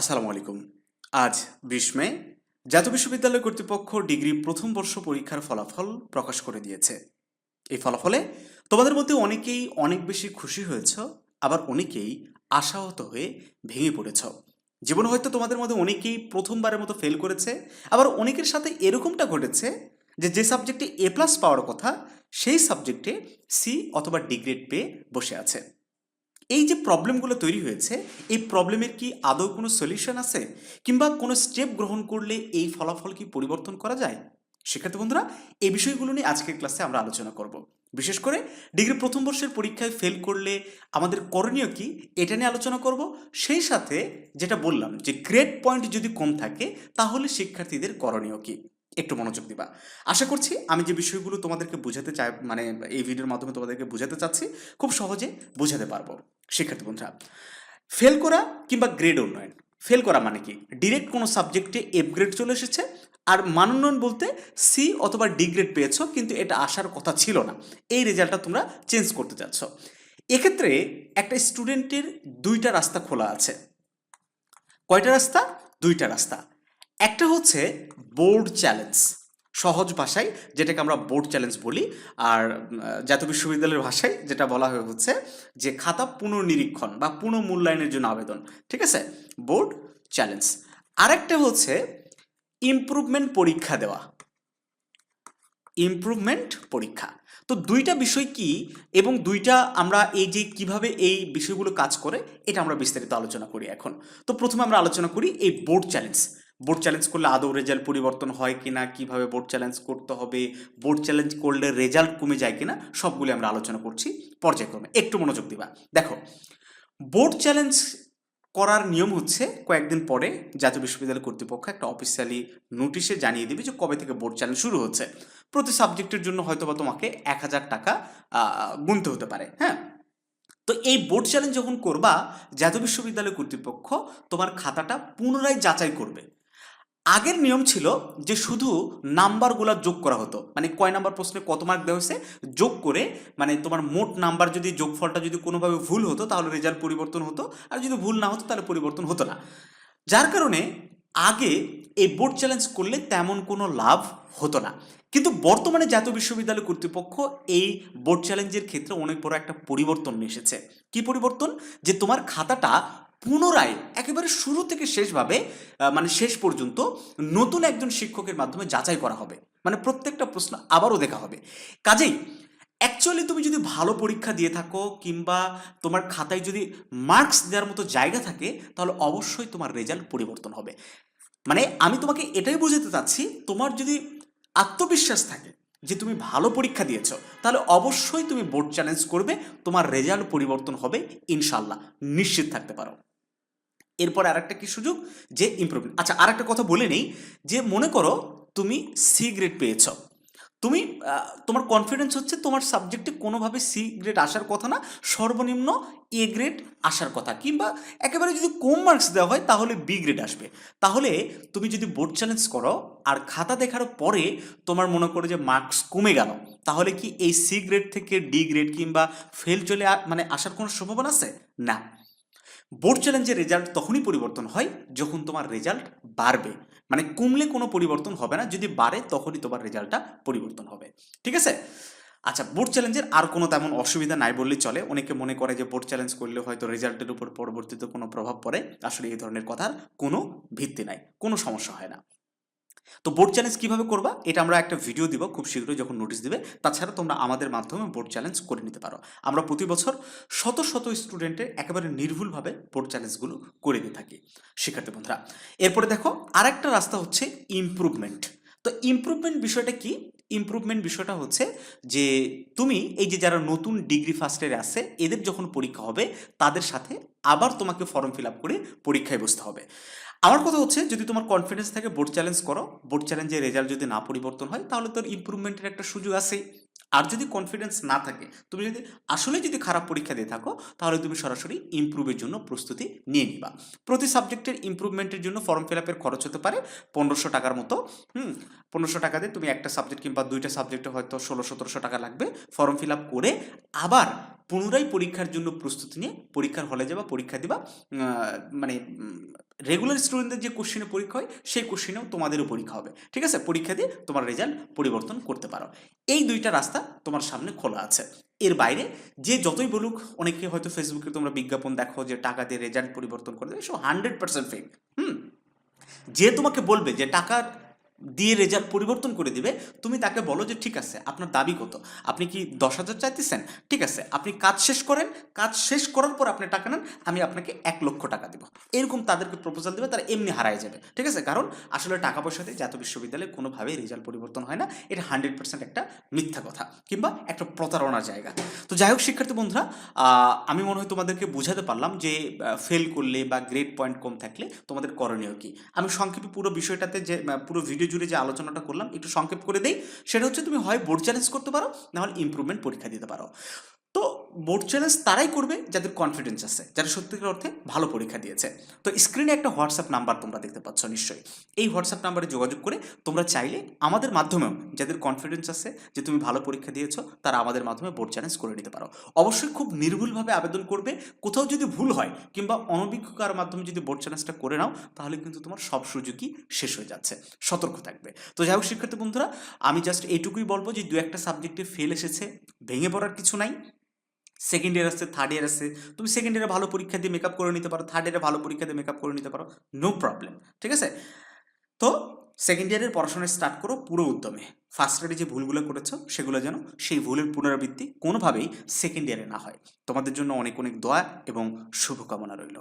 আসসালামু আলাইকুম। আজ বিশ মে, জাতীয় বিশ্ববিদ্যালয় কর্তৃপক্ষ ডিগ্রি প্রথম বর্ষ পরীক্ষার ফলাফল প্রকাশ করে দিয়েছে। এই ফলাফলে তোমাদের মধ্যে অনেকেই অনেক বেশি খুশি হয়েছ, আবার অনেকেই আশাহত হয়ে ভেঙে পড়েছ। জীবনে হয়তো তোমাদের মধ্যে অনেকেই প্রথমবারের মতো ফেল করেছে, আবার অনেকের সাথে এরকমটা ঘটেছে যে যে সাবজেক্টে এ প্লাস পাওয়ার কথা, সেই সাবজেক্টে সি অথবা ডিগ্রেড পেয়ে বসে আছে। এই যে প্রবলেমগুলো তৈরি হয়েছে, এই প্রবলেমের কি আদৌ কোনো সলিউশন আছে? কিংবা কোনো স্টেপ গ্রহণ করলে এই ফলাফল কি পরিবর্তন করা যায়? শিক্ষার্থী বন্ধুরা এই বিষয়গুলো নিয়ে আজকের ক্লাসে আমরা আলোচনা করব। বিশেষ করে ডিগ্রি প্রথম বর্ষের পরীক্ষায় ফেল করলে আমাদের করণীয় কি, এটা নিয়ে আলোচনা করব। সেই সাথে যেটা বললাম যে গ্রেড পয়েন্ট যদি কম থাকে, তাহলে শিক্ষার্থীদের করণীয় কি? একটু মনোযোগ দিবা। আশা করছি আমি যে বিষয়গুলো তোমাদেরকে বোঝাতে চাই মানে এই ভিডিওর মাধ্যমে তোমাদেরকে বোঝাতে চাচ্ছি, খুব সহজে বোঝাতে পারব। শিক্ষার্থী বন্ধুরা ফেল করা কিংবা গ্রেড উন্নয়ন। ফেল করা মানে কি? ডিরেক্ট কোনো সাবজেক্টে এফ গ্রেড চলে এসেছে, আর মানোন্নয়ন বলতে সি অথবা ডি গ্রেড পেয়েছ, কিন্তু এটা আসার কথা ছিল না। এই রেজাল্টটা তোমরা চেঞ্জ করতে চাচ্ছ এক্ষেত্রে একটা স্টুডেন্টের দুইটা রাস্তা খোলা আছে। কয়টা রাস্তা? দুইটা রাস্তা। একটা হচ্ছে বোর্ড চ্যালেঞ্জ সহজ ভাষায় যেটাকে আমরা বোর্ড চ্যালেঞ্জ বলি। আর জাতীয় বিশ্ববিদ্যালয়ের ভাষায় যেটা বলা হয়ে হচ্ছে যে খাতা পুনর্নিরীক্ষণ বা পুনঃমূল্যায়নের জন্য আবেদন, ঠিক আছে? Board challenge. আরেকটা হচ্ছে ইমপ্রুভমেন্ট পরীক্ষা দেওয়া। ইমপ্রুভমেন্ট পরীক্ষা। তো দুইটা বিষয় কি এবং দুইটা আমরা এই যে কীভাবে এই বিষয়গুলো কাজ করে, এটা আমরা বিস্তারিত আলোচনা করি এখন। তো প্রথমে আমরা আলোচনা করি এই বোর্ড চ্যালেঞ্জ। বোর্ড চ্যালেঞ্জ করলে আদৌ রেজাল্ট পরিবর্তন হয় কি না কীভাবে বোর্ড চ্যালেঞ্জ করতে হবে, বোর্ড চ্যালেঞ্জ করলে রেজাল্ট কমে যায় কিনা, সবগুলি আমরা আলোচনা করছি পর্যায়ক্রমে। একটু মনোযোগ দিবা। দেখো, বোর্ড চ্যালেঞ্জ করার নিয়ম হচ্ছে কয়েকদিন পরে জাতীয় বিশ্ববিদ্যালয় কর্তৃপক্ষ একটা অফিসিয়ালি নোটিশে জানিয়ে দিবে যে কবে থেকে বোর্ড চ্যালেঞ্জ শুরু হচ্ছে। প্রতি সাবজেক্টের জন্য হয়তোবা তোমাকে এক হাজার টাকা গুনতে হতে পারে হ্যাঁ? তো এই বোর্ড চ্যালেঞ্জ যখন করবা, জাতীয় বিশ্ববিদ্যালয় কর্তৃপক্ষ তোমার খাতাটা পুনরায় যাচাই করবে। আগের নিয়ম ছিল যে শুধু নাম্বারগুলো যোগ করা হতো। মানে কয় নাম্বার প্রশ্নে কত মার্ক দেওয়া হয়েছে? যোগ করে মানে তোমার মোট নাম্বার যদি, যোগফলটা যদি কোনোভাবে ভুল হতো, তাহলে রেজাল্ট পরিবর্তন হতো। আর যদি ভুল না হতো, তাহলে পরিবর্তন হতো না। যার কারণে আগে এই বোর্ড চ্যালেঞ্জ করলে তেমন কোনো লাভ হতো না। কিন্তু বর্তমানে জাতীয় বিশ্ববিদ্যালয় কর্তৃপক্ষ এই বোর্ড চ্যালেঞ্জের ক্ষেত্রে অনেক বড় একটা পরিবর্তন এসেছে। কি পরিবর্তন? যে তোমার খাতাটা পুনরায়, একেবারে শুরু থেকে শেষভাবে মানে শেষ পর্যন্ত নতুন একজন শিক্ষকের মাধ্যমে যাচাই করা হবে। মানে প্রত্যেকটা প্রশ্ন আবারও দেখা হবে। কাজেই অ্যাকচুয়ালি তুমি যদি ভালো পরীক্ষা দিয়ে থাকো কিংবা তোমার খাতায় যদি মার্কস দেওয়ার মতো জায়গা থাকে, তাহলে অবশ্যই তোমার রেজাল্ট পরিবর্তন হবে। মানে আমি তোমাকে এটাই বোঝাতে চাচ্ছি, তোমার যদি আত্মবিশ্বাস থাকে যে তুমি ভালো পরীক্ষা দিয়েছ, তাহলে অবশ্যই তুমি বোর্ড চ্যালেঞ্জ করবে, তোমার রেজাল্ট পরিবর্তন হবে ইনশাল্লাহ নিশ্চিত থাকতে পারো। এরপরে আরেকটা কি সুযোগ? যে ইমপ্রুভমেন্ট আচ্ছা আরেকটা কথা বলে নেই, যে মনে করো তুমি সি গ্রেড পেয়েছ। তুমি তোমার কনফিডেন্স হচ্ছে তোমার সাবজেক্টে কোনোভাবে সি গ্রেড আসার কথা না, সর্বনিম্ন এ গ্রেড আসার কথা। কিংবা একেবারে যদি কম মার্কস দেওয়া হয়, তাহলে বি গ্রেড আসবে। তাহলে তুমি যদি বোর্ড চ্যালেঞ্জ করো আর খাতা দেখার পরে তোমার মনে করো যে মার্কস কমে গেল, তাহলে কি এই সি গ্রেড থেকে ডি গ্রেড কিংবা ফেল চলে মানে আসার কোনো সম্ভাবনা আছে? না। বোর্ড চ্যালেঞ্জের রেজাল্ট তখনই পরিবর্তন হয় যখন তোমার রেজাল্ট বাড়বে। মানে কমলে কোনো পরিবর্তন হবে না, যদি বাড়ে তখনই তোমার রেজাল্টটা পরিবর্তন হবে। ঠিক আছে? আচ্ছা বোর্ড চ্যালেঞ্জের আর কোনো তেমন অসুবিধা নাই বললেই চলে। অনেকে মনে করে যে বোর্ড চ্যালেঞ্জ করলে হয়তো রেজাল্টের উপর পরবর্তীতে কোনো প্রভাব পড়ে। আসলে এই ধরনের কথার কোনো ভিত্তি নাই, কোনো সমস্যা হয় না। তো বোর্ড চ্যালেঞ্জ কীভাবে করবা? এটা আমরা একটা ভিডিও দিব খুব শীঘ্রই যখন নোটিশ দিবে। তাছাড়া তোমরা আমাদের মাধ্যমে বোর্ড চ্যালেঞ্জ করে নিতে পারো। আমরা প্রতি বছর শত শত স্টুডেন্টের একেবারে নির্ভুলভাবে বোর্ড চ্যালেঞ্জগুলো করে দিয়ে থাকি। শিক্ষার্থী বন্ধুরা, এরপরে দেখো আরেকটা রাস্তা হচ্ছে ইম্প্রুভমেন্ট তো ইমপ্রুভমেন্ট বিষয়টা কি? ইমপ্রুভমেন্ট বিষয়টা হচ্ছে যে তুমি এই যে যারা নতুন ডিগ্রি ফার্স্ট ইয়ারে আছে, এদের যখন পরীক্ষা হবে, তাদের সাথে আবার তোমাকে ফর্ম ফিল আপ করে পরীক্ষায় বসতে হবে। আমার কথা হচ্ছে, যদি তোমার কনফিডেন্স থাকে বোর্ড চ্যালেঞ্জ করো। বোর্ড চ্যালেঞ্জের রেজাল্ট যদি না পরিবর্তন হয়, তাহলে তোর ইম্প্রুভমেন্টের একটা সুযোগ আছেই। আর যদি কনফিডেন্স না থাকে, তুমি যদি, আসলে যদি খারাপ পরীক্ষা দিয়ে থাকো, তাহলে তুমি সরাসরি ইমপ্রুভের জন্য প্রস্তুতি নিয়ে নিবা। প্রতি সাবজেক্টের ইমপ্রুভমেন্টের জন্য ফর্ম ফিল আপের খরচ হতে পারে পনেরোশো টাকার মতো, হুম? পনেরোশো টাকা দিয়ে তুমি একটা সাবজেক্ট কিংবা দুইটা সাবজেক্টে হয়তো ষোলো সতেরোশো টাকা লাগবে ফর্ম ফিল আপ করে আবার পুনরায় পরীক্ষার জন্য প্রস্তুতি নিয়ে পরীক্ষার হলে যাবা, পরীক্ষা দিবা মানে রেগুলার স্টুডেন্টদের যে কোশ্চেনে পরীক্ষা হয়, সেই কোশ্চেনেও তোমাদেরও পরীক্ষা হবে। ঠিক আছে? পরীক্ষা দিয়ে তোমার রেজাল্ট পরিবর্তন করতে পারো। এই দুইটা রাস্তা তোমার সামনে খোলা আছে। এর বাইরে যে যতই বলুক, অনেকে হয়তো ফেসবুকে তোমরা বিজ্ঞাপন দেখো যে টাকা দিয়ে রেজাল্ট পরিবর্তন করে দেবে সব হান্ড্রেড পার্সেন্ট ফেক হুম? যে তোমাকে বলবে যে টাকা দিয়ে রেজাল্ট পরিবর্তন করে দিবে, তুমি তাকে বলো যে, ঠিক আছে, আপনার দাবি কত? আপনি কি দশ হাজার চাইতেছেন? ঠিক আছে, আপনি কাজ শেষ করেন, কাজ শেষ করার পর আপনি টাকা নেন, আমি আপনাকে এক লক্ষ টাকা দেবো। এরকম তাদেরকে প্রপোজাল দেবে, তারা এমনি হারায় যাবে। ঠিক আছে, কারণ আসলে টাকা পয়সা দিয়ে জাতীয় বিশ্ববিদ্যালয়ে কোনোভাবেই রেজাল্ট পরিবর্তন হয় না, এটা হান্ড্রেড পার্সেন্ট একটা মিথ্যা কথা কিংবা একটা প্রতারণার জায়গা। তো যাই হোক, শিক্ষার্থী বন্ধুরা আমি মনে হয় তোমাদেরকে বোঝাতে পারলাম যে ফেল করলে বা গ্রেড পয়েন্ট কম থাকলে তোমাদের করণীয় কি। আমি সংক্ষেপে পুরো বিষয়টাতে যে পুরো ভিডিও জুড়ে যে আলোচনাটা করলাম, একটু সংক্ষেপ করে দেই। সেটা হচ্ছে তুমি হয় বোর্ড চ্যালেঞ্জ করতে পারো নাহলে ইম্প্রুভমেন্ট পরীক্ষা দিতে পারো। বোর্ড চ্যালেঞ্জ তারাই করবে যাদের কনফিডেন্স আছে, যারা সত্যিকার অর্থে ভালো পরীক্ষা দিয়েছে। তো স্ক্রিনে একটা হোয়াটসঅ্যাপ নাম্বার তোমরা দেখতে পাচ্ছ নিশ্চয়ই। এই হোয়াটসঅ্যাপ নাম্বারে যোগাযোগ করে তোমরা চাইলে আমাদের মাধ্যমেও যাদের কনফিডেন্স আছে যে তুমি ভালো পরীক্ষা দিয়েছ, তারা আমাদের মাধ্যমে বোর্ড চ্যালেঞ্জ করে নিতে পারো। অবশ্যই খুব নির্ভুলভাবে আবেদন করবে। কোথাও যদি ভুল হয় কিংবা অনভিজ্ঞ কারোর মাধ্যমে যদি বোর্ড চ্যালেঞ্জটা করে নাও, তাহলে কিন্তু তোমার সব সুযোগই শেষ হয়ে যাচ্ছে। সতর্ক থাকবে। তো যাই হোক শিক্ষার্থী বন্ধুরা, আমি জাস্ট এইটুকুই বলব যে দু একটা সাবজেক্টে ফেল এসেছে, ভেঙে পড়ার কিছু নাই। সেকেন্ড ইয়ার আসছে থার্ড ইয়ার আসছে তুমি সেকেন্ড ইয়ারে ভালো পরীক্ষা দিয়ে মেকআপ করে নিতে পারো থার্ড ইয়ারে ভালো পরীক্ষা দিয়ে মেকআপ করে নিতে পারো নো প্রবলেম ঠিক আছে? তো সেকেন্ড ইয়ারের পড়াশোনা স্টার্ট করো পুরো উদ্যমে। ফার্স্ট ইয়ারে যে ভুলগুলো করেছ, সেগুলো যেন সেই ভুলের পুনরাবৃত্তি কোনোভাবেই সেকেন্ড ইয়ারে না হয়। তোমাদের জন্য অনেক অনেক দোয়া এবং শুভকামনা রইল।